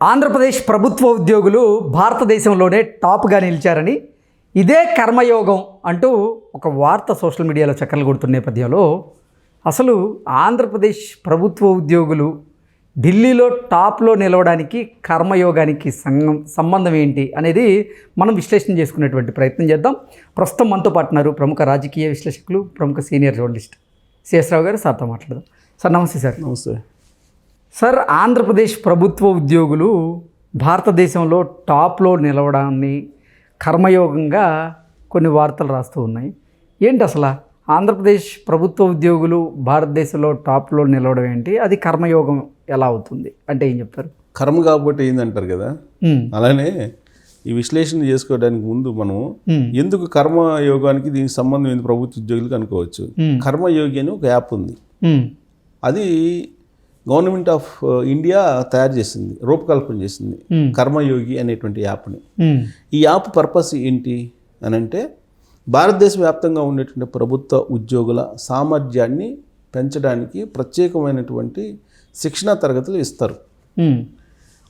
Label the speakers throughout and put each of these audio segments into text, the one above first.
Speaker 1: ఆంధ్రప్రదేశ్ ప్రభుత్వ ఉద్యోగులు భారతదేశంలోనే టాప్గా నిలిచారని ఇదే కర్మయోగం అంటూ ఒక వార్త సోషల్ మీడియాలో చక్కర్లు కొడుతున్న నేపథ్యంలో అసలు ఆంధ్రప్రదేశ్ ప్రభుత్వ ఉద్యోగులు ఢిల్లీలో టాప్లో నిలవడానికి కర్మయోగానికి సంగం సంబంధం ఏంటి అనేది మనం విశ్లేషణ చేసుకునేటువంటి ప్రయత్నం చేద్దాం. ప్రస్తుతం మనతో పాటున్నారు ప్రముఖ రాజకీయ విశ్లేషకులు ప్రముఖ సీనియర్ జర్నలిస్ట్ సిఎస్ రావు గారు సార్తో మాట్లాడదాం. సార్ నమస్తే సార్.
Speaker 2: నమస్తే.
Speaker 1: సార్ ఆంధ్రప్రదేశ్ ప్రభుత్వ ఉద్యోగులు భారతదేశంలో టాప్లో నిలవడాన్ని కర్మయోగంగా కొన్ని వార్తలు రాస్తూ ఉన్నాయి. ఏంటి అసలు? ఆంధ్రప్రదేశ్ ప్రభుత్వ ఉద్యోగులు భారతదేశంలో టాప్లో నిలవడం ఏంటి? అది కర్మయోగం ఎలా అవుతుంది? అంటే ఏం చెప్తారు?
Speaker 2: కర్మ కాబట్టి ఏందంటారు కదా? అలానే ఈ విశ్లేషణ చేసుకోవడానికి ముందు మనం ఎందుకు కర్మ యోగానికి దీనికి సంబంధం ఏంది? ప్రభుత్వ ఉద్యోగులకు అనుకోవచ్చు. కర్మయోగి అని ఒక యాప్ ఉంది. అది గవర్నమెంట్ ఆఫ్ ఇండియా తయారు చేసింది రూపకల్పన చేసింది
Speaker 1: Hmm.
Speaker 2: కర్మయోగి అనేటువంటి యాప్ని.
Speaker 1: ఉమ్,
Speaker 2: ఈ యాప్ పర్పస్ ఏంటి అని అంటే భారతదేశ వ్యాప్తంగా ఉండేటువంటి ప్రభుత్వ ఉద్యోగుల సామర్థ్యాన్ని పెంచడానికి ప్రత్యేకమైనటువంటి శిక్షణా తరగతులు ఇస్తారు.
Speaker 1: ఉమ్,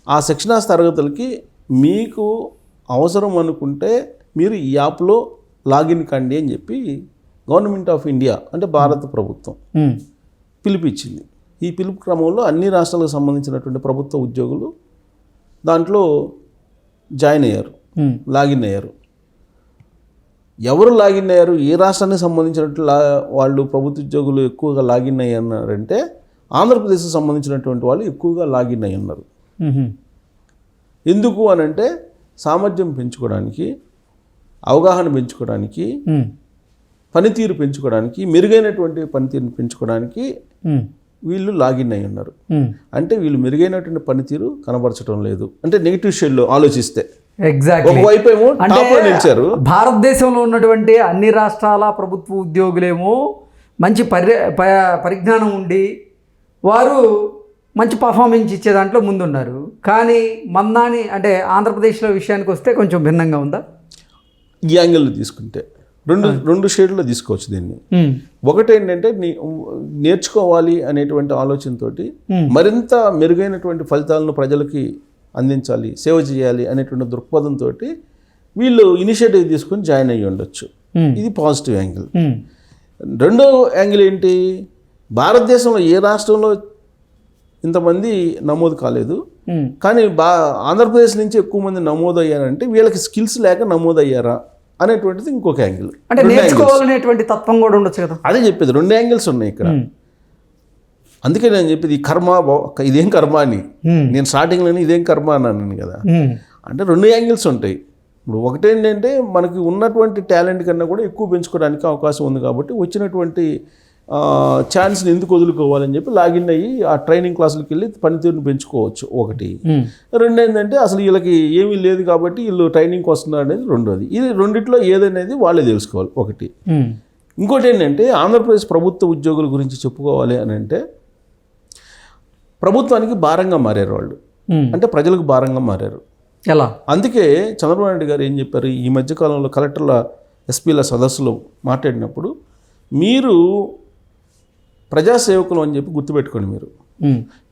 Speaker 2: ఆ శిక్షణా తరగతులకి మీకు అవసరం అనుకుంటే మీరు ఈ యాప్లో లాగిన్ కండి అని చెప్పి గవర్నమెంట్ ఆఫ్ ఇండియా అంటే భారత ప్రభుత్వం పిలిపించింది ఈ పిలుపు క్రమంలో అన్ని రాష్ట్రాలకు సంబంధించినటువంటి ప్రభుత్వ ఉద్యోగులు దాంట్లో జాయిన్ అయ్యారు లాగిన్ అయ్యారు. ఎవరు లాగిన్ అయ్యారు ఏ రాష్ట్రానికి సంబంధించినట్టు లా వాళ్ళు ప్రభుత్వ ఉద్యోగులు ఎక్కువగా లాగిన్ అయ్యారంటే ఆంధ్రప్రదేశ్కి సంబంధించినటువంటి వాళ్ళు ఎక్కువగా లాగిన్ అయ్యి ఉన్నారు. ఎందుకు అని అంటే సామర్థ్యం పెంచుకోవడానికి అవగాహన పెంచుకోవడానికి పనితీరు పెంచుకోవడానికి మెరుగైనటువంటి పనితీరుని పెంచుకోవడానికి వీళ్ళు లాగిన్ అయి ఉన్నారు. అంటే వీళ్ళు మెరుగైనటువంటి పనితీరు కనబరచడం లేదు. అంటే నెగిటివ్ షేడ్లో ఆలోచిస్తే.
Speaker 1: ఎగ్జాక్ట్లీ అంటే భారతదేశంలో ఉన్నటువంటి అన్ని రాష్ట్రాల ప్రభుత్వ ఉద్యోగులేమో మంచి పరి పరిజ్ఞానం ఉండి వారు మంచి పర్ఫార్మెన్స్ ఇచ్చే దాంట్లో ముందున్నారు. కానీ మందాని అంటే ఆంధ్రప్రదేశ్లో విషయానికి వస్తే కొంచెం భిన్నంగా ఉందా?
Speaker 2: ఈ యాంగిల్లో తీసుకుంటే. రెండు రెండు షేడ్లో తీసుకోవచ్చు దీన్ని. ఒకటి ఏంటంటే నీ నేర్చుకోవాలి అనేటువంటి ఆలోచనతోటి మరింత మెరుగైనటువంటి ఫలితాలను ప్రజలకి అందించాలి సేవ చేయాలి అనేటువంటి దృక్పథంతో వీళ్ళు ఇనిషియేటివ్ తీసుకొని జాయిన్ అయ్యి ఉండొచ్చు. ఇది పాజిటివ్ యాంగిల్. రెండో యాంగిల్ ఏంటి? భారతదేశంలో ఏ రాష్ట్రంలో ఇంతమంది నమోదు కాలేదు. కానీ బా ఆంధ్రప్రదేశ్ నుంచి ఎక్కువ మంది నమోదు అయ్యారంటే వీళ్ళకి స్కిల్స్ లేక నమోదు అయ్యారా అనేటువంటిది ఇంకొక యాంగిల్.
Speaker 1: అంటే నేర్చుకోవాలనేటువంటి తత్వం కూడా ఉండొచ్చు కదా.
Speaker 2: అదే చెప్పేది రెండు యాంగిల్స్ ఉన్నాయి ఇక్కడ. అందుకే నేను చెప్పేది ఈ కర్మ ఇదేం కర్మ అని. నేను స్టార్టింగ్లోనే ఇదేం కర్మ అన్నాను కదా. అంటే రెండు యాంగిల్స్ ఉంటాయి. ఇప్పుడు ఒకటేంటంటే మనకి ఉన్నటువంటి టాలెంట్ కన్నా కూడా ఎక్కువ పెంచుకోవడానికి అవకాశం ఉంది కాబట్టి వచ్చినటువంటి ఛాన్స్ని ఎందుకు వదులుకోవాలని చెప్పి లాగిన్ అయ్యి ఆ ట్రైనింగ్ క్లాసులకు వెళ్ళి పనితీరుని పెంచుకోవచ్చు. ఒకటి. రెండు ఏంటంటే అసలు వీళ్ళకి ఏమీ లేదు కాబట్టి వీళ్ళు ట్రైనింగ్కి వస్తున్నారు అనేది రెండోది. ఇది రెండిట్లో ఏదనేది వాళ్ళే తెలుసుకోవాలి. ఒకటి. ఇంకోటి ఏంటంటే ఆంధ్రప్రదేశ్ ప్రభుత్వ ఉద్యోగుల గురించి చెప్పుకోవాలి అని అంటే ప్రభుత్వానికి భారంగా మారారు వాళ్ళు. అంటే ప్రజలకు భారంగా మారారు.
Speaker 1: ఎలా?
Speaker 2: అందుకే చంద్రబాబు నాయుడు గారు ఏం చెప్పారు? ఈ మధ్యకాలంలో కలెక్టర్ల ఎస్పీల సదస్సులో మాట్లాడినప్పుడు మీరు ప్రజాసేవకులు అని చెప్పి గుర్తుపెట్టుకోండి మీరు.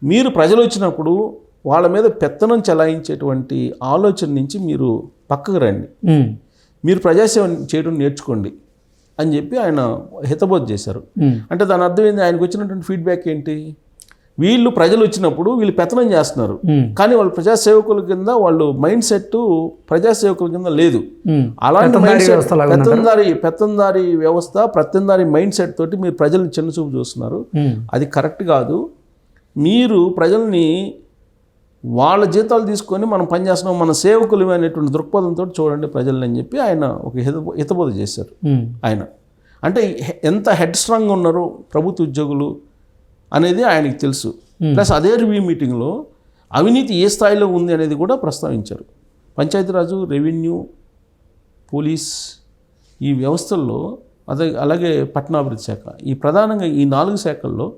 Speaker 2: మీరు ప్రజలు వచ్చినప్పుడు వాళ్ళ మీద పెత్తనం చెలాయించేటువంటి ఆలోచన నుంచి మీరు పక్కకు రండి. మీరు ప్రజాసేవ చేయడం నేర్చుకోండి అని చెప్పి ఆయన హితబోధ చేశారు. అంటే దాని అర్థం ఏంది ఆయనకు వచ్చినటువంటి ఫీడ్బ్యాక్ ఏంటి వీళ్ళు ప్రజలు వచ్చినప్పుడు వీళ్ళు పెత్తనం చేస్తున్నారు. కానీ వాళ్ళు ప్రజాసేవకుల కింద వాళ్ళు మైండ్ సెట్ ప్రజాసేవకుల కింద లేదు. అలాంటి
Speaker 1: పెత్తందారీ
Speaker 2: మైండ్ సెట్? పెత్తందారి పెత్తందారి వ్యవస్థ పెత్తందారి మైండ్ సెట్ తోటి మీరు ప్రజలను చిన్నచూపు చూస్తున్నారు. అది కరెక్ట్ కాదు మీరు ప్రజల్ని వాళ్ళ జీతాలు తీసుకొని మనం పనిచేస్తున్నాం మన సేవకులు అనేటువంటి దృక్పథంతో చూడండి ప్రజల్ని అని చెప్పి ఆయన ఒక హిత హితబోధ చేశారు. ఆయన అంటే ఎంత హెడ్ స్ట్రాంగ్ ఉన్నారో ప్రభుత్వ ఉద్యోగులు అనేది ఆయనకి తెలుసు. ప్లస్ అదే రివ్యూ మీటింగ్లో అవినీతి ఏ స్థాయిలో ఉంది అనేది కూడా ప్రస్తావించారు. పంచాయతీరాజు రెవెన్యూ పోలీస్ ఈ వ్యవస్థల్లో అదే అలాగే పట్టణాభివృద్ధి శాఖ ఈ ప్రధానంగా ఈ నాలుగు శాఖల్లో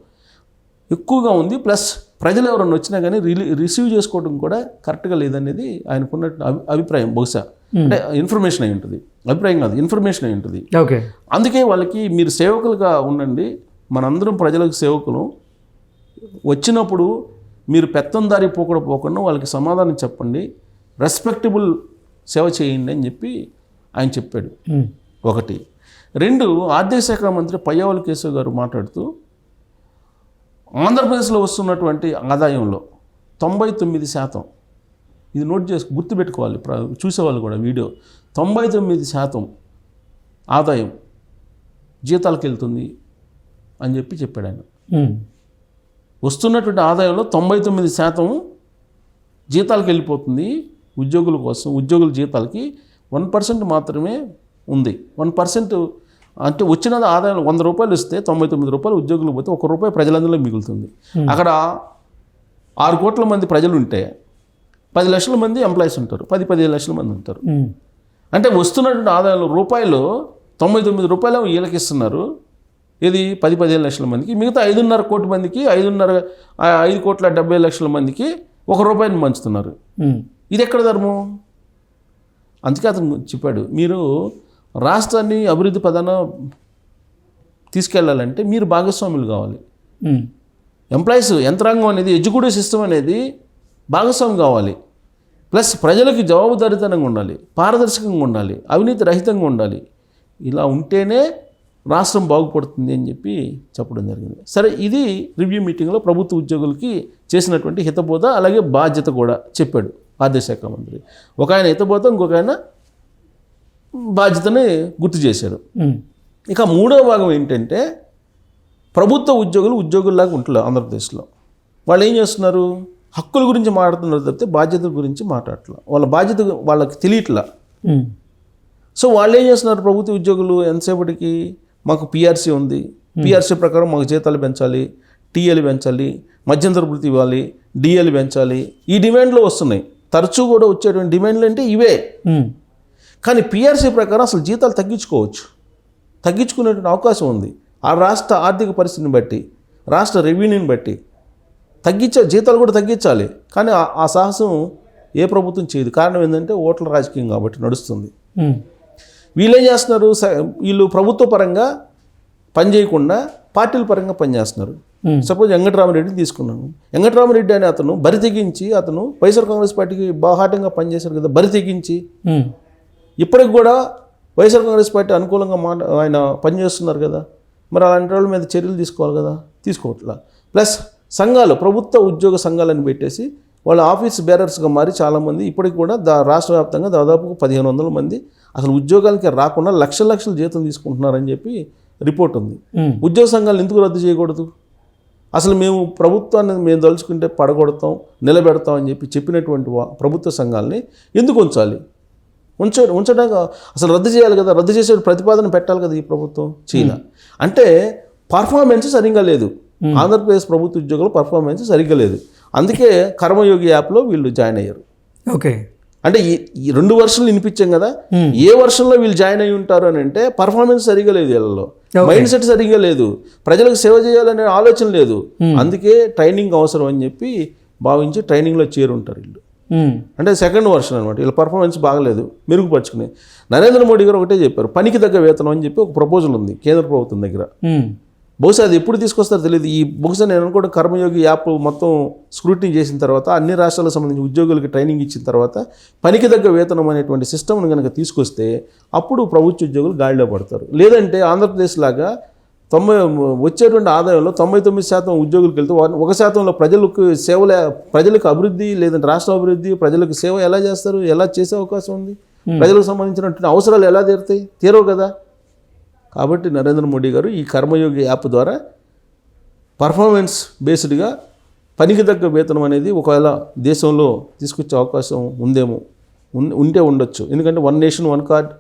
Speaker 2: ఎక్కువగా ఉంది. ప్లస్ ప్రజలు ఎవరన్నా వచ్చినా కానీ రిలీ రిసీవ్ చేసుకోవడం కూడా కరెక్ట్గా లేదనేది ఆయనకున్న అభి అభిప్రాయం బహుశా. అంటే ఇన్ఫర్మేషన్ అయి ఉంటుంది. అభిప్రాయం కాదు ఇన్ఫర్మేషన్ అయి ఉంటుంది.
Speaker 1: ఓకే.
Speaker 2: అందుకే వాళ్ళకి మీరు సేవకులుగా ఉండండి. మనందరం ప్రజలకు సేవకులు వచ్చినప్పుడు మీరు పెత్తందారి పోకుండా పోకుండా వాళ్ళకి సమాధానం చెప్పండి రెస్పెక్టబుల్ సేవ చేయండి అని చెప్పి ఆయన చెప్పాడు. ఒకటి. రెండు ఆర్థిక శాఖ మంత్రి పయ్యావల కేశవ్ గారు మాట్లాడుతూ ఆంధ్రప్రదేశ్లో వస్తున్నటువంటి ఆదాయంలో తొంభై తొమ్మిది శాతం ఇది నోట్ చేసి గుర్తుపెట్టుకోవాలి ప్ర- చూసేవాళ్ళు కూడా వీడియో. తొంభై తొమ్మిది శాతం ఆదాయం జీతాలకు వెళ్తుంది అని చెప్పి చెప్పాడు ఆయన. వస్తున్నటువంటి ఆదాయంలో తొంభై తొమ్మిది శాతం జీతాలకు వెళ్ళిపోతుంది. ఉద్యోగుల కోసం ఉద్యోగుల జీతాలకి వన్ పర్సెంట్ మాత్రమే ఉంది. వన్ పర్సెంట్ అంటే వచ్చిన ఆదాయం వంద రూపాయలు ఇస్తే తొంభై తొమ్మిది రూపాయలు ఉద్యోగులు పోతే ఒక రూపాయి ప్రజలందరిలో మిగులుతుంది. అక్కడ ఆరు కోట్ల మంది ప్రజలు ఉంటే పది లక్షల మంది ఎంప్లాయీస్ ఉంటారు. పది పదిహేను లక్షల మంది ఉంటారు. అంటే వస్తున్నటువంటి ఆదాయంలో రూపాయలు తొంభై తొమ్మిది రూపాయలు వీళ్ళకి ఇస్తున్నారు. ఇది పది పదిహేను లక్షల మందికి. మిగతా ఐదున్నర కోటి మందికి ఐదున్నర ఐదు కోట్ల డెబ్బై లక్షల మందికి ఒక రూపాయిని పంచుతున్నారు. ఇది ఎక్కడ ధర్మం? అందుకే అతను చెప్పాడు మీరు రాష్ట్రాన్ని అభివృద్ధి పదాన తీసుకెళ్ళాలంటే మీరు భాగస్వాములు కావాలి. ఎంప్లాయీస్ యంత్రాంగం అనేది ఎగ్జిక్యూటివ్ సిస్టమ్ అనేది భాగస్వామి కావాలి. ప్లస్ ప్రజలకి జవాబుదారీతనంగా ఉండాలి పారదర్శకంగా ఉండాలి అవినీతి రహితంగా ఉండాలి. ఇలా ఉంటేనే రాష్ట్రం బాగుపడుతుంది అని చెప్పి చెప్పడం జరిగింది. సరే ఇది రివ్యూ మీటింగ్లో ప్రభుత్వ ఉద్యోగులకి చేసినటువంటి హితబోధ అలాగే బాధ్యత కూడా చెప్పాడు ఆర్థిక శాఖ మంత్రి. ఒక ఆయన హితబోధ ఇంకొక ఆయన బాధ్యతని గుర్తు చేశాడు. ఇక మూడో భాగం ఏంటంటే ప్రభుత్వ ఉద్యోగులు ఉద్యోగుల్లాగా ఉంటలేదు ఆంధ్రప్రదేశ్లో. వాళ్ళు ఏం చేస్తున్నారు? హక్కుల గురించి మాట్లాడుతున్నారు తప్పితే బాధ్యతల గురించి మాట్లాడట్లా. వాళ్ళ బాధ్యత వాళ్ళకి తెలియట్లా. సో వాళ్ళు ఏం చేస్తున్నారు? ప్రభుత్వ ఉద్యోగులు ఎంతసేపటికి మాకు పిఆర్సీ ఉంది. పిఆర్సీ ప్రకారం మాకు జీతాలు పెంచాలి టీఎలు పెంచాలి మధ్యంతర వృత్తి ఇవ్వాలి డిఎలు పెంచాలి. ఈ డిమాండ్లు వస్తున్నాయి. తరచూ కూడా వచ్చేటువంటి డిమాండ్లు అంటే ఇవే.
Speaker 1: ఉమ్,
Speaker 2: కానీ పిఆర్సీ ప్రకారం అసలు జీతాలు తగ్గించుకోవచ్చు. తగ్గించుకునేటువంటి అవకాశం ఉంది. ఆ రాష్ట్ర ఆర్థిక పరిస్థితిని బట్టి రాష్ట్ర రెవెన్యూని బట్టి తగ్గించే జీతాలు కూడా తగ్గించాలి. కానీ ఆ- సాహసం ఏ ప్రభుత్వం చేయదు. కారణం ఏంటంటే ఓట్ల రాజకీయం కాబట్టి నడుస్తుంది.
Speaker 1: ఉమ్,
Speaker 2: వీళ్ళు ఏం చేస్తున్నారు? స- వీళ్ళు ప్రభుత్వ పరంగా పని చేయకుండా పార్టీల పరంగా పనిచేస్తున్నారు. సపోజ్ వెంకటరామరెడ్డిని తీసుకున్నాను. వెంకటరామరెడ్డి అనే అతను బరి తెగించి అతను వైఎస్ఆర్ కాంగ్రెస్ పార్టీకి బాహాటంగా పనిచేశారు కదా బరి తెగించి. ఇప్పటికి కూడా వైఎస్ఆర్ కాంగ్రెస్ పార్టీ అనుకూలంగా మాట ఆయన పనిచేస్తున్నారు కదా. మరి అలాంటి వాళ్ళ మీద చర్యలు తీసుకోవాలి కదా. తీసుకోవట్లా. ప్లస్ సంఘాలు ప్రభుత్వ ఉద్యోగ సంఘాలను పెట్టేసి వాళ్ళ ఆఫీస్ బేరర్స్గా మారి చాలామంది ఇప్పటికి కూడా దా రాష్ట్ర వ్యాప్తంగా దాదాపు పదిహేను వందల మంది అసలు ఉద్యోగాలకి రాకుండా లక్షల లక్షల జీతం తీసుకుంటున్నారని చెప్పి రిపోర్ట్ ఉంది. ఉద్యోగ సంఘాలను ఎందుకు రద్దు చేయకూడదు? అసలు మేము ప్రభుత్వాన్ని మేము తలుచుకుంటే పడగొడతాం నిలబెడతాం అని చెప్పి చెప్పినటువంటి వా- ప్రభుత్వ సంఘాలని ఎందుకు ఉంచాలి? ఉంచ ఉంచడానికి అసలు రద్దు చేయాలి కదా రద్దు చేసే ప్రతిపాదన పెట్టాలి కదా ఈ ప్రభుత్వం చీన. అంటే పర్ఫార్మెన్స్ సరిగ్గా లేదు. ఆంధ్రప్రదేశ్ ప్రభుత్వ ఉద్యోగుల పర్ఫార్మెన్స్ సరిగ్గా లేదు. అందుకే కర్మయోగి యాప్లో వీళ్ళు జాయిన్ అయ్యారు.
Speaker 1: ఓకే.
Speaker 2: అంటే ఈ రెండు వర్షన్లు వినిపించాం కదా. ఏ వర్షంలో వీళ్ళు జాయిన్ అయి ఉంటారు అని అంటే పర్ఫార్మెన్స్ సరిగా లేదు వీళ్ళలో. మైండ్ సెట్ సరిగా లేదు. ప్రజలకు సేవ చేయాలనే ఆలోచన లేదు. అందుకే ట్రైనింగ్ అవసరం అని చెప్పి భావించి ట్రైనింగ్లో చేరుంటారు వీళ్ళు. అంటే సెకండ్ వర్షన్ అనమాట వీళ్ళ పర్ఫార్మెన్స్ బాగలేదు మెరుగుపరుచుకుని. నరేంద్ర మోడీ గారు ఒకటే చెప్పారు పనికి తగ్గ వేతనం అని చెప్పి ఒక ప్రపోజల్ ఉంది కేంద్ర ప్రభుత్వం దగ్గర. బహుశా అది ఎప్పుడు తీసుకొస్తారో తెలియదు ఈ బహుశా నేను అనుకోవడం కర్మయోగి యాప్ మొత్తం స్క్రూటినీ చేసిన తర్వాత అన్ని రాష్ట్రాలకు సంబంధించి ఉద్యోగులకి ట్రైనింగ్ ఇచ్చిన తర్వాత పనికి తగ్గ వేతనం అనేటువంటి సిస్టమ్ను కనుక తీసుకొస్తే అప్పుడు ప్రభుత్వ ఉద్యోగులు గాడిలో పడతారు. లేదంటే ఆంధ్రప్రదేశ్ లాగా తొంభై వచ్చేటువంటి ఆదాయంలో తొంభై తొమ్మిది శాతం ఉద్యోగులకు వెళ్తే ఒక శాతంలో ప్రజలకు సేవల ప్రజలకు అభివృద్ధి లేదంటే రాష్ట్ర అభివృద్ధి ప్రజలకు సేవ ఎలా చేస్తారు ఎలా చేసే అవకాశం ఉంది? ప్రజలకు సంబంధించినటువంటి అవసరాలు ఎలా తీరుతాయి? తీరవు కదా. కాబట్టి నరేంద్ర మోడీ గారు ఈ కర్మయోగి యాప్ ద్వారా పర్ఫార్మెన్స్ బేస్డ్గా పనికి తగ్గ వేతనం అనేది ఒకవేళ దేశంలో తీసుకొచ్చే అవకాశం ఉందేమో ఉన్- ఉంటే ఉండొచ్చు. ఎందుకంటే one nation one card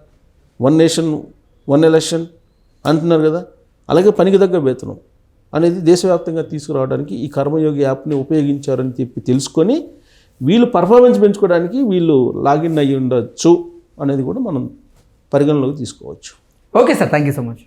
Speaker 2: one nation one election అంటున్నారు కదా. అలాగే పనికి తగ్గ వేతనం అనేది దేశవ్యాప్తంగా తీసుకురావడానికి ఈ కర్మయోగి యాప్ని ఉపయోగించారని చెప్పి తెలుసుకొని వీళ్ళు పర్ఫార్మెన్స్ పెంచుకోవడానికి వీళ్ళు లాగిన్ అయ్యి ఉండొచ్చు అనేది కూడా మనం పరిగణలోకి తీసుకోవచ్చు.
Speaker 1: Okay sir thank you so much